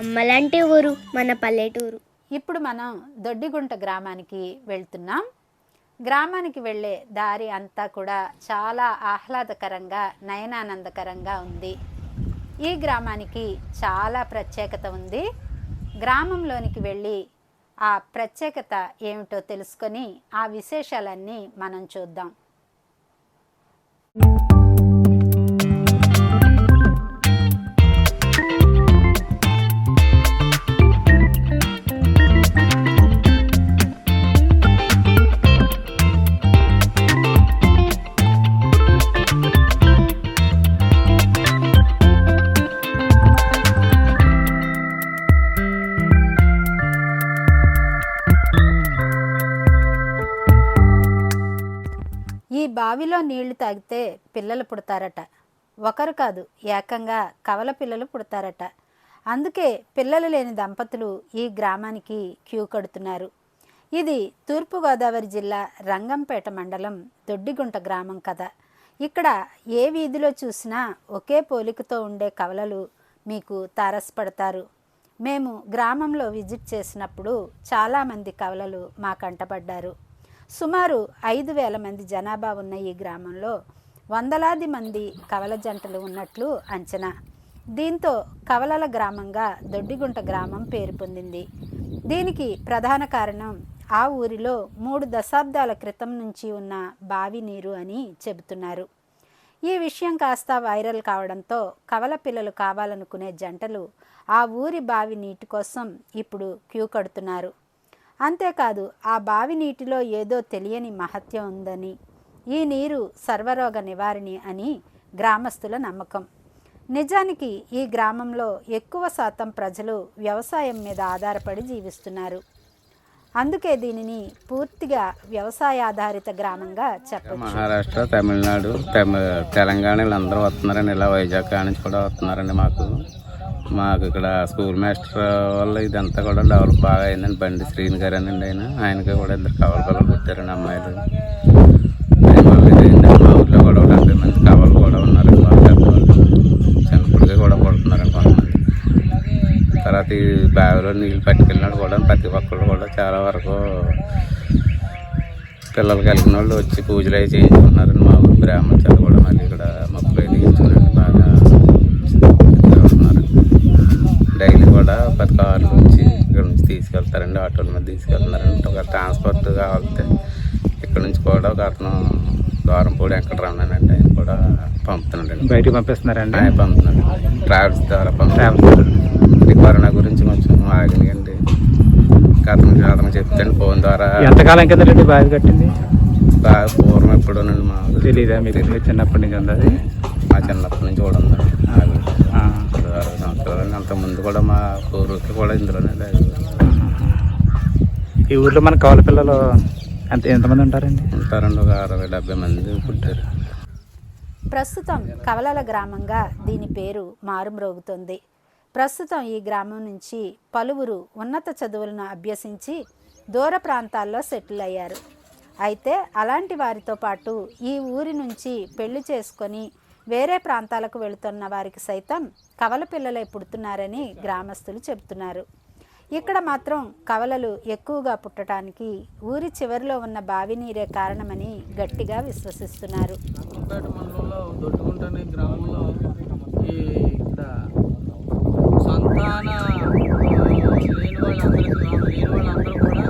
అమ్మలాంటి ఊరు మన పల్లెటూరు. ఇప్పుడు మనం దొడ్డిగుంట గ్రామానికి వెళ్తున్నాం. గ్రామానికి వెళ్ళే దారి అంతా కూడా చాలా ఆహ్లాదకరంగా నయనానందకరంగా ఉంది. ఈ గ్రామానికి చాలా ప్రత్యేకత ఉంది. గ్రామంలోనికి వెళ్ళి ఆ ప్రత్యేకత ఏమిటో తెలుసుకొని ఆ విశేషాలన్నీ మనం చూద్దాం. బావిలో నీళ్ళు తాగితే పిల్లలు పుడతారట. ఒకరు కాదు ఏకంగా కవల పిల్లలు పుడతారట. అందుకే పిల్లలు లేని దంపతులు ఈ గ్రామానికి క్యూ కడుతున్నారు. ఇది తూర్పుగోదావరి జిల్లా రంగంపేట మండలం దొడ్డిగుంట గ్రామం కదా ఇక్కడ ఏ వీధిలో చూసినా ఒకే పోలికతో ఉండే కవలలు మీకు తారసపడతారు. మేము గ్రామంలో విజిట్ చేసినప్పుడు చాలామంది కవలలు మా కంటపడ్డారు సుమారు ఐదు వేల మంది జనాభా ఉన్న ఈ గ్రామంలో వందలాది మంది కవల జంటలు ఉన్నట్లు అంచనా. దీంతో కవలల గ్రామంగా దొడ్డిగుంట గ్రామం పేరు పొందింది. దీనికి ప్రధాన కారణం ఆ ఊరిలో మూడు దశాబ్దాల క్రితం నుంచి ఉన్న బావి నీరు అని చెబుతున్నారు. ఈ విషయం కాస్త వైరల్ కావడంతో కవల పిల్లలు కావాలనుకునే జంటలు ఆ ఊరి బావి నీటి కోసం ఇప్పుడు క్యూ కడుతున్నారు. అంతేకాదు ఆ బావి నీటిలో ఏదో తెలియని మహత్యం ఉందని. ఈ నీరు సర్వరోగ నివారిణి అని గ్రామస్తుల నమ్మకం. నిజానికి ఈ గ్రామంలో ఎక్కువ శాతం ప్రజలు వ్యవసాయం మీద ఆధారపడి జీవిస్తున్నారు. అందుకే దీనిని పూర్తిగా వ్యవసాయ ఆధారిత గ్రామంగా చెప్పారు మహారాష్ట్ర తమిళనాడు తెలంగాణ వీళ్ళందరూ వస్తున్నారండి. ఇలా వైజాగ్ నుంచి కూడా వస్తున్నారండి మాకు. మాకు ఇక్కడ స్కూల్ మాస్టర్ వల్ల ఇదంతా కూడా డెవలప్ బాగా అయిందండి బండి శ్రీని గారు అండి ఆయన. ఆయనకి కూడా ఇద్దరు కవల పిల్లలు పుట్టారండి అమ్మాయిలు. ఆయన మా ఊర్లో కూడా ఒక డెబ్బై మంది కవలు కూడా ఉన్నారు. మా చిన్నప్పటికే కూడా పడుతున్నారండి కొంతమంది. తర్వాత ఈ బావిలో నీళ్ళు పట్టుకెళ్ళినాడు కూడా ప్రతి ఒక్కళ్ళు కూడా చాలా వరకు పిల్లలు కలిగిన వాళ్ళు వచ్చి పూజలు అవి చేయించుకున్నారండి మా ఊరు గ్రామం చదువు కూడా మళ్ళీ ఇక్కడ మొక్కలు అవి దిగించుకున్నారండి బాగా ఉన్నారు డైలీ కూడా పది కార్లు నుంచి ఇక్కడ నుంచి మీద తీసుకెళ్తున్నారండి ఒక ట్రాన్స్పోర్ట్ కావాలంటే ఇక్కడ నుంచి కూడా ఒక అతను ద్వారంపూడి వెంకటరమణండి ఆయన కూడా పంపుతున్నాడండి. బయటికి పంపిస్తున్నారండి? ఆయన పంపుతున్నాడు. ట్రావెల్స్ ద్వారా పంపుతున్నాడు. ఈ కరోనా గురించి కొంచెం ఆగినాయండి అతను అతను చెప్తాను ఫోన్ ద్వారా ఎంతకాలం కింద రెడ్డి బావి కట్టింది? బాగా పూర్వం ఎప్పుడోనండి మా తెలీదా మీకు? చిన్నప్పటి నుంచి ఉంది మా చిన్నప్పటి నుంచి కూడా ఉందండి. అరవై సంవత్సరాలు. అంత ముందు కూడా మా పూర్వీకులు కూడా ఇందులోనే లేదు ఈ ఊర్లో మన కవల పిల్లలు ఎంత ఎంతమంది ఉంటారండి? ఉంటారండి ఒక అరవై డెబ్బై మంది పుట్టారు. ప్రస్తుతం కవలల గ్రామంగా దీని పేరు మారుమ్రోగుతోంది. ప్రస్తుతం ఈ గ్రామం నుంచి పలువురు ఉన్నత చదువులను అభ్యసించి దూర ప్రాంతాల్లో సెటిల్ అయ్యారు. అయితే అలాంటి వారితో పాటు ఈ ఊరి నుంచి పెళ్ళి చేసుకొని వేరే ప్రాంతాలకు వెళుతున్న వారికి సైతం కవల పిల్లలే పుడుతున్నారని గ్రామస్తులు చెబుతున్నారు. ఇక్కడ మాత్రం కవలలు ఎక్కువగా పుట్టడానికి ఊరి చివరిలో ఉన్న బావి నీరే కారణమని గట్టిగా విశ్వసిస్తున్నారు. గ్రామంలో ఇక్కడ సంతాన ఆ, లేని వాళ్ళందరికీ ఆ, లేని వాళ్ళందరూ కూడా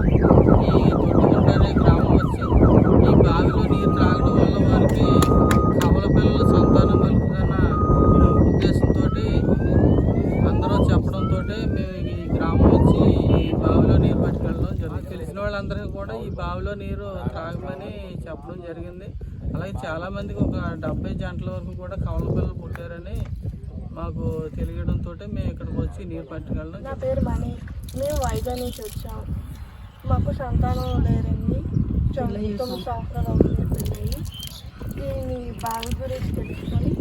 ఈ దొడ్డుకుంట అనే గ్రామం వచ్చి ఈ బావిలో నీరు త్రాగడం వల్ల వారికి కవల పిల్లల సంతానం కలుగుతున్న ఉద్దేశంతో అందరూ చెప్పడంతో మేము ఈ గ్రామం వచ్చి ఈ బావిలో నీరు పట్టుకెళ్ళడం వాళ్ళందరికీ కూడా ఈ బావిలో నీరు త్రాగమని చెప్పడం జరిగింది. అలాగే చాలా మందికి ఒక డెబ్బై జంటల వరకు కూడా కవల పిల్లలు పుట్టారని మాకు తెలియడంతో మేము ఇక్కడికి వచ్చి నీరు పట్టుకెళ్ళడం నా పేరు మణి మేము వైజాగ్ నుంచి వచ్చాం. మాకు సంతానం లేరండి తొమ్మిది తొమ్మిది సంవత్సరాలు అవుతుంది బావి గురించి తెలుసుకొని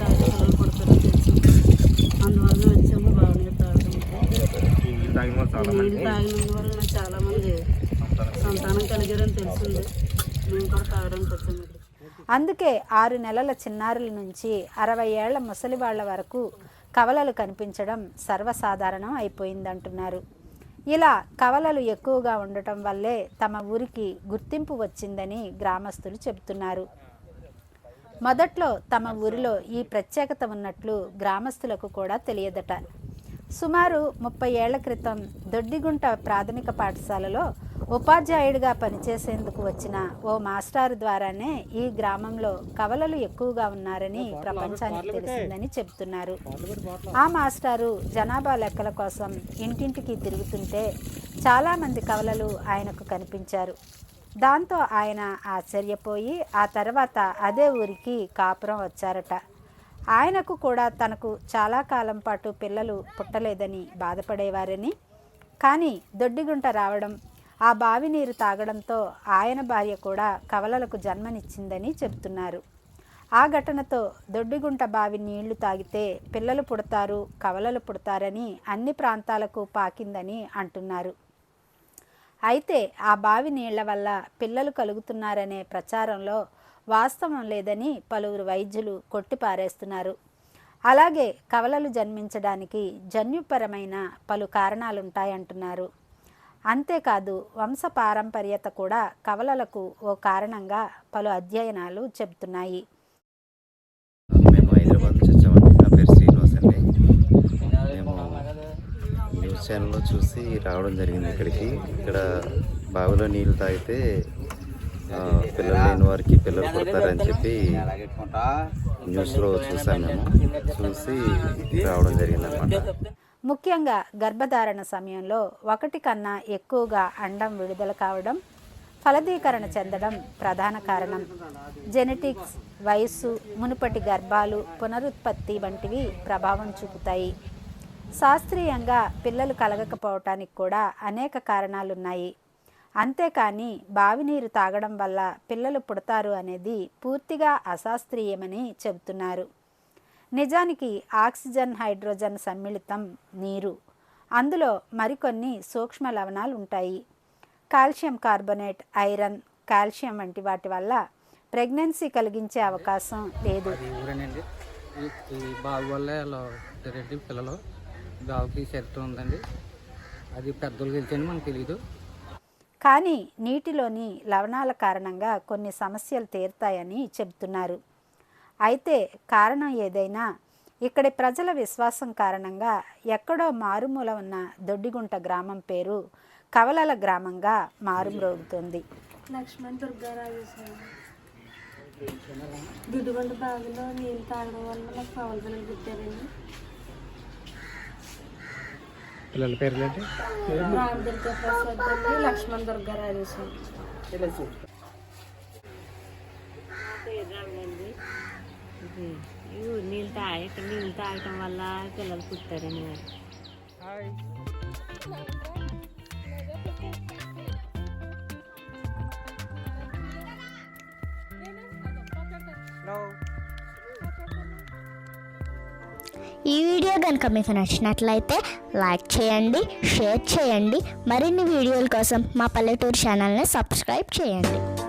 తాగి అందువల్ల వచ్చాము. తాగడానికి నీళ్ళు తాగినందు వల్ల చాలా మంది సంతానం కలిగారని తెలిసింది. మేము కూడా తాగడానికి వచ్చాము ఇక్కడికి. అందుకే ఆరు నెలల చిన్నారుల నుంచి అరవై ఏళ్ళ ముసలి వాళ్ళ వరకు కవలలు కనిపించడం సర్వసాధారణం అయిపోయిందంటున్నారు. ఇలా కవలలు ఎక్కువగా ఉండటం వల్లే తమ ఊరికి గుర్తింపు వచ్చిందని గ్రామస్తులు చెబుతున్నారు. మొదట్లో తమ ఊరిలో ఈ ప్రత్యేకత ఉన్నట్లు గ్రామస్తులకు కూడా తెలియదట. సుమారు ముప్పై ఏళ్ళ క్రితం దొడ్డిగుంట ప్రాథమిక పాఠశాలలో ఉపాధ్యాయుడిగా పనిచేసేందుకు వచ్చిన ఓ మాస్టారు ద్వారానే ఈ గ్రామంలో కవలలు ఎక్కువగా ఉన్నారని ప్రపంచానికి తెలిసిందని చెబుతున్నారు ఆ మాస్టారు జనాభా లెక్కల కోసం ఇంటింటికి తిరుగుతుంటే చాలామంది కవలలు ఆయనకు కనిపించారు. దాంతో ఆయన ఆశ్చర్యపోయి ఆ తర్వాత అదే ఊరికి కాపురం వచ్చారట. ఆయనకు కూడా తనకు చాలా కాలం పాటు పిల్లలు పుట్టలేదని బాధపడేవారని. కానీ దొడ్డిగుంట రావడం ఆ బావి నీరు తాగడంతో ఆయన భార్య కూడా కవలలకు జన్మనిచ్చిందని చెబుతున్నారు. ఆ ఘటనతో దొడ్డిగుంట బావి నీళ్ళు తాగితే పిల్లలు పుడతారు కవలలు పుడతారని అన్ని ప్రాంతాలకు పాకిందని అంటున్నారు. అయితే ఆ బావి నీళ్ళ వల్ల పిల్లలు కలుగుతున్నారనే ప్రచారంలో వాస్తవం లేదని పలువురు వైద్యులు కొట్టిపారేస్తున్నారు. అలాగే కవలలు జన్మించడానికి జన్యుపరమైన పలు కారణాలుంటాయంటున్నారు. అంతేకాదు వంశ పారంపర్యత కూడా కవలలకు ఓ కారణంగా పలు అధ్యయనాలు చెబుతున్నాయి. మేము హైదరాబాద్ నుంచి వచ్చామండి. నా పేరు శ్రీనివాస్ అండి. మేము న్యూస్ ఛానల్లో చూసి రావడం జరిగింది ఇక్కడికి. ఇక్కడ బావిలో నీళ్ళు తాగితే పిల్లలు లేని వారికి పిల్లలు పుడతారని చెప్పి న్యూస్లో చూసాను మేము చూసి రావడం జరిగింది అనమాట ముఖ్యంగా గర్భధారణ సమయంలో ఒకటి కన్నా ఎక్కువగా అండం విడుదల కావడం ఫలదీకరణ చెందడం ప్రధాన కారణం. జెనెటిక్స్ వయస్సు మునుపటి గర్భాలు పునరుత్పత్తి వంటివి ప్రభావం చూపుతాయి. శాస్త్రీయంగా పిల్లలు కలగకపోవటానికి కూడా అనేక కారణాలున్నాయి. అంతేకాని బావి నీరు తాగడం వల్ల పిల్లలు పుడతారు అనేది పూర్తిగా అశాస్త్రీయమని చెబుతున్నారు. నిజానికి ఆక్సిజన్ హైడ్రోజన్ సమ్మిళితం నీరు. అందులో మరికొన్ని సూక్ష్మ లవణాలు ఉంటాయి. కాల్షియం కార్బోనేట్ ఐరన్ కాల్షియం వంటి వాటి వల్ల ప్రెగ్నెన్సీ కలిగించే అవకాశం లేదు. ఈ బావి పిల్లలు. బావికి చరిత్ర ఉందండి. అది పెద్దలు తెలిసని మనకు తెలియదు కానీ నీటిలోని లవణాల కారణంగా కొన్ని సమస్యలు తీరుతాయని చెబుతున్నారు. అయితే కారణం ఏదైనా ఇక్కడి ప్రజల విశ్వాసం కారణంగా ఎక్కడో మారుమూల ఉన్న దొడ్డిగుంట గ్రామం పేరు కవలల గ్రామంగా మారుమ్రోగుతుంది. లక్ష్మణ్ దుర్గారాజు సార్ దుడ్డుగొండ బావిలో నీళ్ళు తాగడం వల్ల నాకు పవన్ పిల్లలు పుట్టారండి. పిల్లల పేర్లు ఏంటి రామ దుర్గా ప్రసాద్ అండి లక్ష్మణ్ దుర్గారాజు సార్ నీళ్ళు తాగి నీళ్ళు తాగటం వల్ల పిల్లలు పుట్టారని. ఈ వీడియో కనుక మీకు నచ్చినట్లయితే లైక్ చేయండి షేర్ చేయండి. మరిన్ని వీడియోల కోసం మా పల్లెటూరు ఛానల్ని సబ్స్క్రైబ్ చేయండి.